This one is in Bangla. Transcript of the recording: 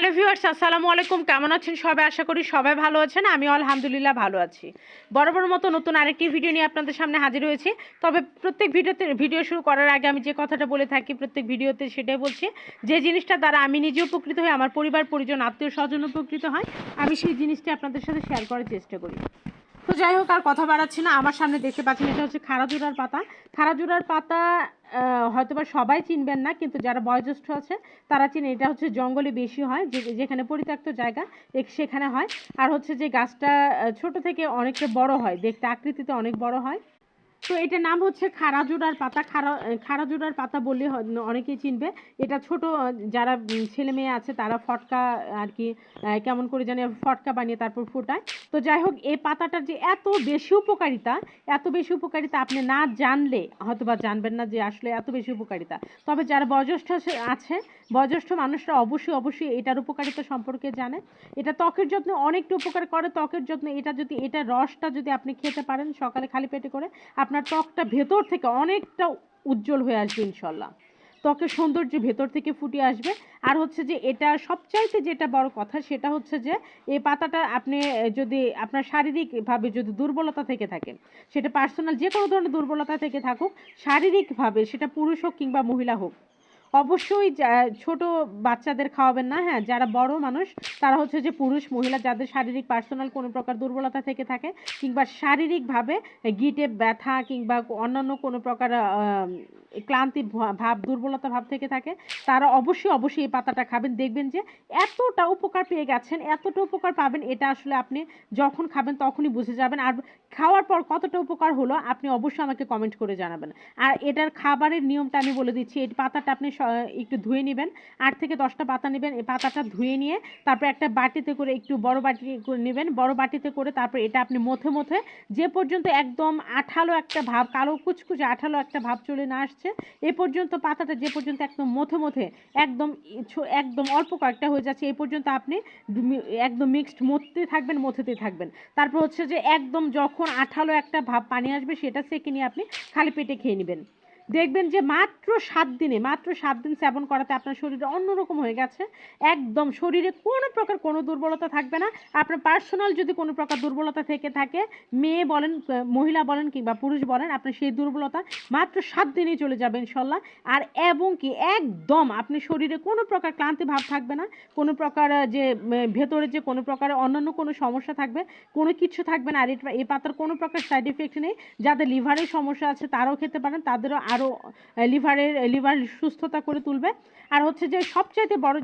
হ্যালো ভিউয়ার্স, আসসালামু আলাইকুম। কেমন আছেন সবাই? আশা করি সবাই ভালো আছেন। আমি আলহামদুলিল্লাহ ভালো আছি। বরাবর মতো নতুন আরেকটি ভিডিও নিয়ে আপনাদের সামনে হাজির হয়েছি। তবে প্রত্যেক ভিডিওতে, ভিডিও শুরু করার আগে আমি যে কথাটা বলে থাকি, প্রত্যেক ভিডিওতে সেটাই বলছি। যে জিনিসটা দ্বারা আমি নিজে উপকৃত হই, আমার পরিবার, পরিজন আত্মীয় স্বজন উপকৃত হয়, আমি সেই জিনিসটা আপনাদের সাথে শেয়ার করার চেষ্টা করি। তো যাই হোক, আর কথা বাড়াচ্ছি না। আমার সামনে দেখতে পাচ্ছেন, এটা হচ্ছে খারাজুরার পাতা। খারাজুরার পাতা হয়তোবা সবাই চিনবেন না, কিন্তু যারা বয়োজ্যেষ্ঠ আছে তারা চিনে এটা হচ্ছে জঙ্গলে বেশি হয় যেখানে পরিত্যক্ত জায়গা সেখানে হয়। আর হচ্ছে যে গাছটা ছোট থেকে অনেকটা বড় হয়, দেখতে আকৃতিতে অনেক বড় হয়। তো এটার নাম হচ্ছে খারাজুরার পাতা। খারা খারাজুরার পাতা বললে অনেকেই চিনবে। এটা ছোট যারা ছেলে মেয়ে আছে তারা ফটকা আর কি কেমন করে জানি ফটকা বানিয়ে তারপর ফোটায়। তো যাই হোক, এই পাতাটার যে এত বেশি উপকারিতা, এত বেশি উপকারিতা আপনি না জানলে হয়তো বা জানবেন না যে আসলে এত বেশি উপকারিতা। তবে যারা বয়োজ্যেষ্ঠ আছে- আছে, বয়োজ্যেষ্ঠ মানুষরা অবশ্যই অবশ্যই এটার উপকারিতা সম্পর্কে জানে। এটা ত্বকের যত্নে অনেকটা উপকার করে। ত্বকের যত্নে এটা যদি, এটা রসটা যদি আপনি খেতে পারেন সকালে খালি পেটে করে, আপনার ত্বকটা ভেতর থেকে অনেকটা উজ্জ্বল হয়ে আসবে ইনশাল্লাহ। ত্বকের সৌন্দর্য ভেতর থেকে ফুটে আসবে। আর হচ্ছে যে এটা সবচাইতে যেটা বড় কথা সেটা হচ্ছে যে এই পাতাটা আপনি যদি আপনার শারীরিকভাবে যদি দুর্বলতা থেকে থাকেন, সেটা পার্সোনাল যে কোনো ধরনের দুর্বলতা থেকে থাকুক, শারীরিকভাবে সেটা পুরুষ হোক কিংবা মহিলা হোক অবশ্যই ছোট বাচ্চাদের খাওয়াবেন না হ্যাঁ যারা বড় মানুষ, তারা হচ্ছে যে পুরুষ, মহিলা, যাদের শারীরিক পার্সোনাল কোনো প্রকার দুর্বলতা থেকে থাকে, কিংবা শারীরিকভাবে গিটে ব্যথা কিংবা অন্যান্য কোনো প্রকার ক্লান্তি ভাব, দুর্বলতা ভাব থেকে থাকে, তারা অবশ্যই অবশ্যই এই পাতাটা খাবেন। দেখবেন যে এতটা উপকার পেয়ে গেছেন, এতটা উপকার পাবেন, এটা আসলে আপনি যখন খাবেন তখনই বুঝে যাবেন। আর খাওয়ার পর কতটা উপকার হলো, আপনি অবশ্যই আমাকে কমেন্ট করে জানাবেন। আর এটার খাবারের নিয়মটা আমি বলে দিচ্ছি, এই পাতাটা আপনি একটু ধুয়ে নেবেন, আট থেকে দশটা পাতা নেবেন, এই পাতাটা ধুয়ে নিয়ে তারপর একটা বাটিতে করে একটু বড় বাটি করে নেবেন, বড় বাটিতে করে তারপর এটা আপনি মথে মথে যে পর্যন্ত একদম আঠালো একটা ভাব, কালো কুচকুচে আঠালো একটা ভাব চলে না আসছে এ পর্যন্ত পাতাটা যে পর্যন্ত একদম মথে মথে একদম একদম অল্প কয়েকটা হয়ে যাচ্ছে, এ পর্যন্ত আপনি একদম মিক্সড মথতে থাকবেন মথেতে থাকবেন। তারপর হচ্ছে যে একদম যখন আঠালো একটা ভাব পানি আসবে, সেটা সেকে নিয়ে আপনি খালি পেটে খেয়ে নেবেন। দেখবেন যে মাত্র সাত দিনে, মাত্র সাত দিন সেবন করাতে আপনার শরীরে অন্যরকম হয়ে গেছে। একদম শরীরে কোনো প্রকার কোনো দুর্বলতা থাকবে না। আপনার পার্সোনাল যদি কোনো প্রকার দুর্বলতা থেকে থাকে, মেয়ে বলেন মহিলা বলেন কিংবা পুরুষ বলেন, আপনার সেই দুর্বলতা মাত্র সাত দিনেই চলে যাবে ইনশাল্লাহ। আর এবং কি, একদম আপনি শরীরে কোনো প্রকার ক্লান্তি ভাব থাকবে না। কোনো প্রকার যে ভেতরে যে কোনো প্রকার অন্যান্য কোনো সমস্যা থাকবে, কোনো কিছু থাকবে না। আর এই পাতার কোনো প্রকার সাইড এফেক্ট নেই। যাদের লিভারের সমস্যা আছে, তারাও খেতে পারেন, তাদেরও আরও লিভারের লিভার সুস্থতা করে তুলবে। আর হচ্ছে যে সবচাইতে বড় যে